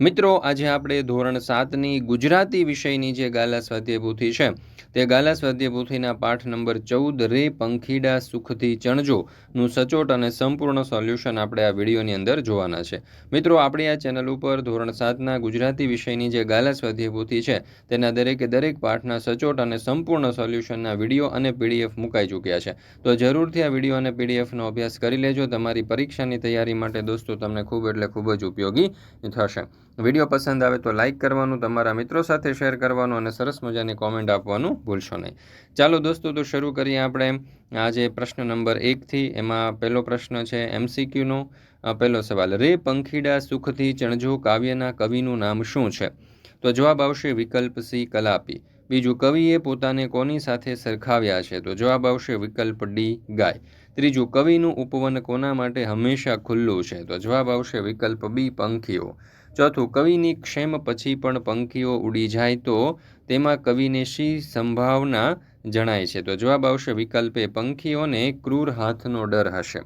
મિત્રો, આજે આપણે ધોરણ સાતની ગુજરાતી વિષયની જે ગાલા સ્વાધ્યાય છે, તે ગાલા સ્વાધ્યાય પાઠ નંબર ચૌદ, રે પંખીડા સુખથી ચણજો, નું સચોટ અને સંપૂર્ણ સોલ્યુશન આપણે આ વિડીયોની અંદર જોવાના છે. મિત્રો, આપણી આ ચેનલ ઉપર ધોરણ સાતના ગુજરાતી વિષયની જે ગાલા સ્વાધ્યાય છે, તેના દરેકે દરેક પાઠના સચોટ અને સંપૂર્ણ સોલ્યુશનના વીડિયો અને પીડીએફ મુકાઈ ચૂક્યા છે. તો જરૂરથી આ વીડિયો અને પીડીએફનો અભ્યાસ કરી લેજો. તમારી પરીક્ષાની તૈયારી માટે દોસ્તો, તમને ખૂબ એટલે ખૂબ જ ઉપયોગી થશે. વીડિયો પસંદ આવે તો લાઇક કરવાનું, તમારા મિત્રો સાથે શેર કરવાનું અને સરસ મજાની કોમેન્ટ આપવાનું ભૂલશો નહીં. ચાલો દોસ્તો, તો શરૂ કરીએ આપણે. આજે પ્રશ્ન નંબર એકથી એમાં પહેલો પ્રશ્ન છે એમસીક્યુનો પહેલો સવાલ, રે પંખીડા સુખથી ચણજો કાવ્યના કવિનું નામ શું છે? તો જવાબ આવશે વિકલ્પ સી, કલાપી. બીજું, કવિએ પોતાને કોની સાથે સરખાવ્યા છે? તો જવાબ આવશે વિકલ્પ ડી, ગાય. ત્રીજું, કવિનું ઉપવન કોના માટે હંમેશા ખુલ્લું છે? તો જવાબ આવશે વિકલ્પ બી, પંખીઓ. ચોથું, કવિની ક્ષેમ પછી પણ પંખીઓ ઉડી જાય તો તેમાં કવિને શી સંભાવના જણાય છે? તો જવાબ આવશે વિકલ્પે પંખીઓને ક્રૂર હાથનો ડર હશે.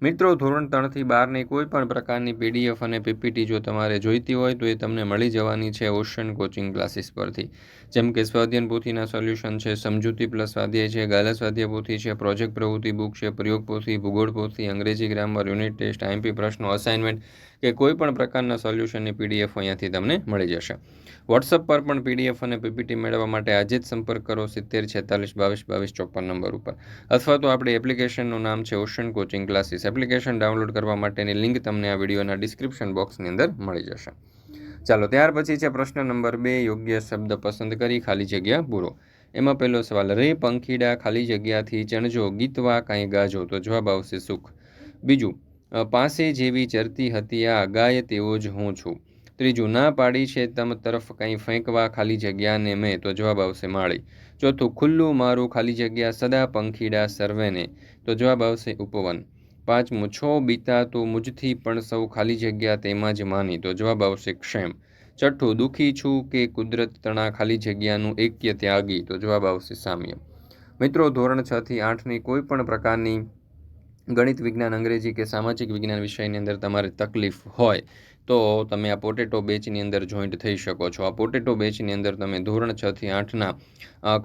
મિત્રો, ધોરણ ત્રણથી બારની કોઈ પણ પ્રકારની પીડીએફ અને પીપીટી જો તમારે જોઈતી હોય તો એ તમને મળી જવાની છે ઓશન કોચિંગ ક્લાસીસ પરથી. જેમ કે સ્વાધ્યાયન પોથીના સોલ્યુશન છે, સમજૂતી પ્લસ સ્વાધ્યાય છે, ગાલા સ્વાધ્યાય પોથી છે, પ્રોજેક્ટ પ્રવૃત્તિ બુક છે, પ્રયોગ પોથી, ભૂગોળ પોથી, અંગ્રેજી ગ્રામર, યુનિટ ટેસ્ટ આઈએમપી પ્રશ્નો, અસાઇનમેન્ટ કે કોઈ પણ પ્રકારના સોલ્યુશનની પીડીએફ અહીંયાથી તમને મળી જશે. વોટ્સઅપ પર પણ પીડીએફ અને પીપીટી મેળવવા માટે આજે જ સંપર્ક કરો સિત્તેર, છેતાલીસ, બાવીસ બાવીસ, ચોપન નંબર ઉપર. અથવા તો આપણી એપ્લિકેશનનું નામ છે Ocean Coaching Classes. Application download કરવા માટેની લિંક તમને આ વિડીયોના ડિસ્ક્રિપ્શન બોક્સની અંદર મળી જશે. ચાલો, ત્યાર પછી છે પ્રશ્ન નંબર બે, યોગ્ય શબ્દ પસંદ કરી, ખાલી જગ્યા પૂરો. એમાં પહેલો સવાલ, રે પંખીડા ખાલી જગ્યાથી ચણજો, ગીતવા કાંઈ ગાજો, તો જવાબ આવશે સુખ. બીજું પાસે જેવી ચરતી હતી આ, ગાય તેવો જ હું છું. ત્રીજું ના પાડી છે, તમ તરફ કંઈ ફેંકવા ખાલી જગ્યાને મેં તો જવાબ આવશે માળી. ચોથું, ખુલ્લું મારું ખાલી જગ્યા સદા પંખીડા સર્વેને તો જવાબ આવશે ઉપવન. પાંચમું, છો બીતા તો મુજથી પણ સૌ ખાલી જગ્યા તેમાં જ માની તો જવાબ આવશે ક્ષેમ. છઠ્ઠું, દુઃખી છું કે કુદરત તણા ખાલી જગ્યાનું એક્ય ત્યાગી તો જવાબ આવશે સામ્ય મિત્રો, ધોરણ છ થી આઠની કોઈ પણ પ્રકારની ગણિત વિજ્ઞાન અંગ્રેજી કે સામાજિક વિજ્ઞાન વિષયની અંદર તમારે તકલીફ હોય તો તમે આ પોટેટો બેચની અંદર જોઈન્ટ થઈ શકો છો. આ પોટેટો બેચની અંદર તમે ધોરણ છ થી આઠના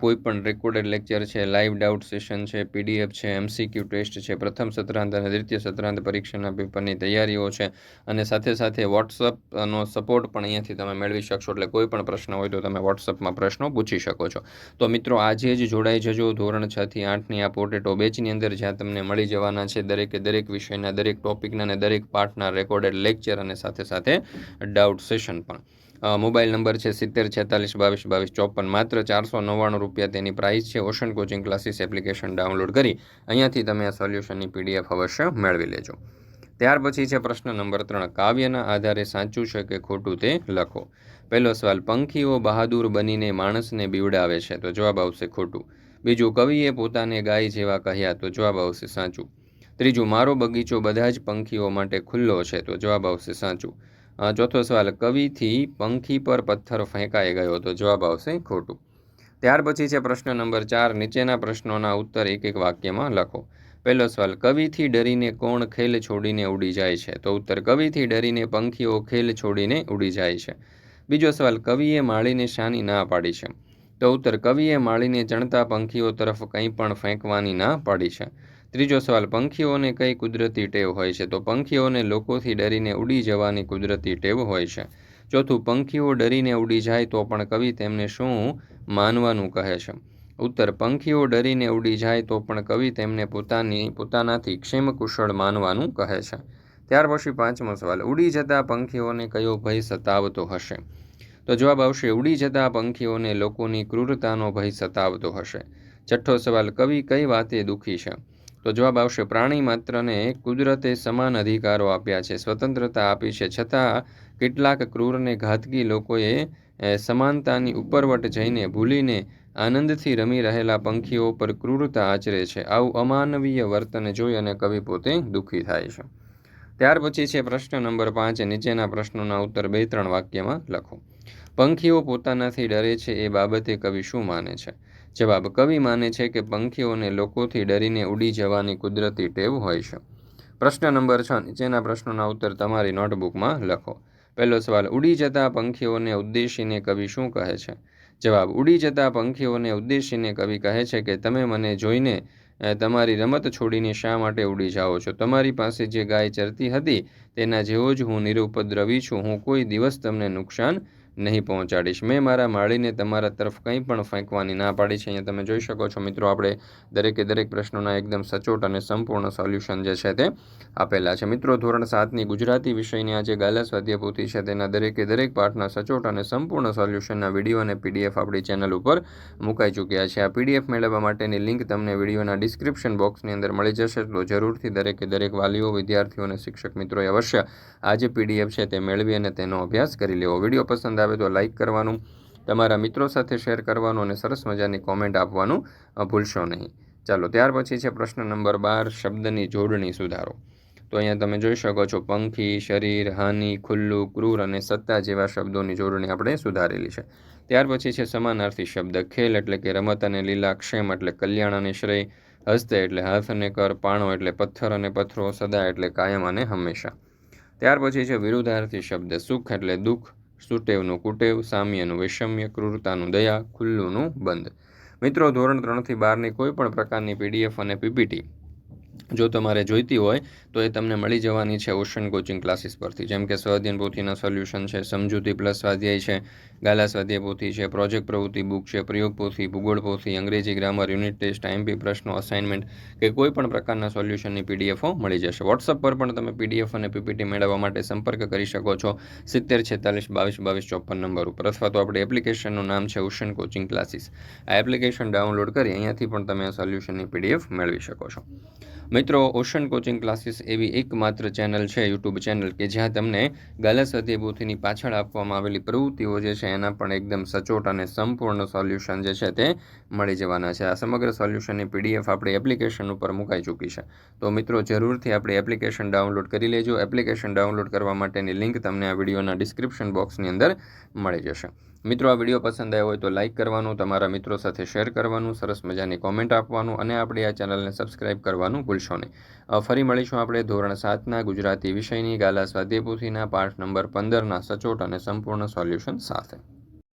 કોઈ પણ રેકોર્ડેડ લેક્ચર છે લાઈવ ડાઉટ સેશન છે પીડીએફ છે એમસીક્યુ ટેસ્ટ છે, પ્રથમ સત્રાંત અને દ્વિતીય સત્રાંત પરીક્ષાના પેપરની તૈયારીઓ છે અને સાથે સાથે વોટ્સઅપનો સપોર્ટ પણ અહીંયાથી તમે મેળવી શકશો. એટલે કોઈ પણ પ્રશ્ન હોય તો તમે વોટ્સઅપમાં પ્રશ્નો પૂછી શકો છો. તો મિત્રો, આજે જ જોડાઈ જજો ધોરણ છ થી આઠની આ પોટેટો બેચની અંદર જ્યાં તમને મળી જવાના છે દરેકે દરેક વિષયના, દરેક ટોપિકના અને દરેક પાઠના રેકોર્ડેડ લેક્ચર અને સાથે સાથે ડાઉટ સેશન પણ. મોબાઈલ નંબર છે સિત્તેર, છેતાલીસ, બાવીસ બાવીસ, ચોપન, માત્ર ચારસો નવ્વાણું રૂપિયા તેની પ્રાઇસ છે. Ocean Coaching Classes application download કરી અહીંયાથી તમે આ સોલ્યુશનની પીડીએફ અવશ્ય મેળવી લેજો. ત્યાર પછી છે પ્રશ્ન નંબર ત્રણ. કાવ્યના આધારે સાચું છે કે ખોટું તે લખો? પહેલો સવાલ, પંખીઓ બહાદુર બનીને માણસને બીવડાવે છે તો જવાબ આવશે ખોટું. બીજું, કવિએ પોતાને ગાય જેવા કહ્યા તો જવાબ આવશે સાચું. ત્રીજું, મારો બગીચો બધા જ પંખીઓ માટે ખુલ્લો છે. તો જવાબ આવશે સાચું. ચોથો સવાલ, કવિથી પંખી પર પથ્થર ફેંકાઈ ગયો? તો જવાબ આવશે ખોટું. ત્યાર પછી છે પ્રશ્ન નંબર ચાર, નીચેના પ્રશ્નોના ઉત્તર એક એક વાક્યમાં લખો. પહેલો સવાલ, કવિથી ડરીને કોણ ખેલ છોડીને ઉડી જાય છે? તો ઉત્તર, કવિથી ડરીને પંખીઓ ખેલ છોડીને ઉડી જાય છે. બીજો સવાલ, કવિએ માળીને શાની ના પાડી છે? તો ઉત્તર, કવિએ માળીને ચણતા પંખીઓ તરફ કંઈ પણ ફેંકવાની ના પાડી છે. ત્રીજો સવાલ, પંખીઓને કઈ કુદરતી ટેવ હોય છે? તો પંખીઓને લોકોથી ડરીને ઉડી જવાની કુદરતી ટેવ હોય છે. ચોથું, પંખીઓ ડરીને ઉડી જાય તો પણ કવિ તેમને શું માનવાનું કહે છે? ઉત્તર, પંખીઓ ડરીને ઉડી જાય તો પણ કવિ તેમને પોતાની, પોતાનાથી ક્ષેમકુશળ માનવાનું કહે છે. ત્યાર પછી પાંચમો સવાલ, ઉડી જતા પંખીઓને કયો ભય સતાવતો હશે? તો જવાબ આવશે, ઉડી જતા પંખીઓને લોકોની ક્રૂરતાનો ભય સતાવતો હશે. છઠ્ઠો સવાલ, કવિ કઈ વાતે દુઃખી છે? તો જવાબ આવશે, પ્રાણી માત્રને કુદરતે સમાન અધિકારો આપ્યા છે. સ્વતંત્રતા આપી છે. છતાં, કેટલાક ક્રૂરને ઘાતકી લોકોએ સમાનતાની ઉપરવટ જઈને ભૂલીને આનંદથી રમી રહેલા પંખીઓ પર ક્રૂરતા આચરે છે. આવું અમાનવીય વર્તન જોઈ અને કવિ પોતે દુઃખી થાય છે. ત્યાર પછી છે પ્રશ્ન નંબર પાંચ. નીચેના પ્રશ્નોના ઉત્તર બે ત્રણ વાક્યમાં લખો. પંખીઓ પોતાનાથી ડરે છે. એ બાબતે કવિ શું માને છે? જવાબ કવિ માને છે કે પંખીઓને લોકોથી ડરીને ઉડી જવાની કુદરતી ટેવ હોય છે. પ્રશ્ન નંબર છ, નીચેના પ્રશ્નોના ઉત્તર તમારી નોટબુકમાં લખો. પહેલો સવાલ, ઉડી જતા પંખીઓને ઉદ્દેશીને કવિ શું કહે છે? જવાબ, ઉડી જતા પંખીઓને ઉદ્દેશીને કવિ કહે છે કે તમે મને જોઈને તમારી રમત છોડીને શા માટે ઉડી જાઓ છો? તમારી પાસે જે ગાય ચરતી હતી, તેના જેવો જ હું નિરુપદ્રવી છું. હું કોઈ દિવસ તમને નુકસાન નહીં પહોંચાડીશ. મેં મારા માળીને તમારા તરફ કંઈ પણ ફેંકવાની ના પાડી છે. અહીંયા તમે જોઈ શકો છો મિત્રો, આપણે દરેકે દરેક પ્રશ્નોના એકદમ સચોટ અને સંપૂર્ણ સોલ્યુશન જે છે તે આપેલા છે. મિત્રો, ધોરણ સાતની ગુજરાતી વિષયની આ જે ગાલા સ્વાધ્યાય છે. તેના દરેકે દરેક પાઠના સચોટ અને સંપૂર્ણ સોલ્યુશનના વીડિયો અને પીડીએફ આપણી ચેનલ ઉપર મુકાઈ ચૂક્યા છે. આ પીડીએફ મેળવવા માટેની લિંક તમને વિડીયોના ડિસ્ક્રિપ્શન બોક્સની અંદર મળી જશે. તો જરૂરથી દરેકે દરેક વાલીઓ, વિદ્યાર્થીઓ અને શિક્ષક મિત્રોએ અવશ્ય આ જે પીડીએફ છે તે મેળવી અને તેનો અભ્યાસ કરી લેવો. વીડિયો પસંદ આવે તો લાઇક કરવાનું, તમારા મિત્રો સાથે શેર કરવાનું અને સરસ મજાની કોમેન્ટ આપવાનું ભૂલશો નહીં. ચાલો, ત્યાર પછી છે પ્રશ્ન નંબર બાર, શબ્દની જોડણી સુધારો. તો અહીંયા તમે જોઈ શકો છો, પંખી, શરીર, હાનિ, ખુલ્લું, ક્રૂર અને સત્તા જેવા શબ્દોની જોડણી આપણે સુધારેલી છે. ત્યાર પછી છે સમાનાર્થી શબ્દ, ખેલ એટલે કે રમત અને લીલા ક્ષેમ એટલે કલ્યાણ અને શ્રેય, હસ્તે એટલે હાથ અને કર, પાણો એટલે પથ્થર અને પથ્થરો, સદા એટલે કાયમ અને હંમેશા. ત્યાર પછી છે વિરુદ્ધાર્થી શબ્દ, સુખ એટલે દુઃખ સુટેવનું કુટેવ, સામ્યનું વૈષમ્ય, ક્રૂરતાનું દયા, ખુલ્લુંનું બંધ. મિત્રો, ધોરણ ત્રણથી બારની કોઈ પણ પ્રકારની પીડીએફ અને પીપીટી જો તમારે જોઈતી હોય, તો એ તમને મળી જવાની છે ઓશન કોચિંગ ક્લાસીસ પરથી. જેમ કે સ્વાધ્યાયન પોથીના સોલ્યુશન છે, સમજૂતી પ્લસ સ્વાધ્યાય છે, ગાલા સ્વાધ્યાય પોથી છે, પ્રોજેક્ટ પ્રવૃત્તિ બુક છે, પ્રયોગ પોથી, ભૂગોળ પોથી, અંગ્રેજી ગ્રામર, યુનિટ ટેસ્ટ આઈએમપી પ્રશ્નો, અસાઇનમેન્ટ કે કોઈ પણ પ્રકારના સોલ્યુશનની પીડીએફો મળી જશે. વોટ્સઅપ પર પણ તમે પીડીએફ અને પીપીટી મેળવવા માટે સંપર્ક કરી શકો છો. સિત્તેર, છેતાલીસ, બાવીસ બાવીસ, ચોપન નંબર ઉપર અથવા તો આપણી એપ્લિકેશનનું નામ છે ઓશન કોચિંગ ક્લાસીસ. આ એપ્લિકેશન ડાઉનલોડ કરી અહીંયાથી પણ તમે સોલ્યુશનની પીડીએફ મેળવી શકો છો. મિત્રો, ઓશન કોચિંગ ક્લાસીસ એવી એકમાત્ર ચેનલ છે, યુટ્યુબ ચેનલ, કે જ્યાં તમને ગાલા સત્યબોધીની પાછળ આપવામાં આવેલી પ્રવૃત્તિઓ જે છે, એના પણ એકદમ સચોટ અને સંપૂર્ણ સોલ્યુશન જે છે, તે મળી જવાના છે. આ સમગ્ર સોલ્યુશનની પીડીએફ આપણી એપ્લિકેશન ઉપર મુકાઈ ચૂકી છે. તો મિત્રો, જરૂરથી આપણી એપ્લિકેશન ડાઉનલોડ કરી લેજો. એપ્લિકેશન ડાઉનલોડ કરવા માટેની લિંક તમને આ વિડીયોના ડિસ્ક્રિપ્શન બોક્સની અંદર મળી જશે. મિત્રો, આ વીડિયો પસંદ આવ્યો હોય તો લાઇક કરવાનું, તમારા મિત્રો સાથે શેર કરવાનું, સરસ મજાની કોમેન્ટ આપવાનું અને આપણે આ ચેનલને સબસ્ક્રાઇબ કરવાનું ભૂલશો નહીં. ફરી મળીશું આપણે ધોરણ સાતના ગુજરાતી વિષયની ગાલા સ્વાધ્યાય પોથીના પાઠ નંબર પંદરના સચોટ અને સંપૂર્ણ સોલ્યુશન સાથે.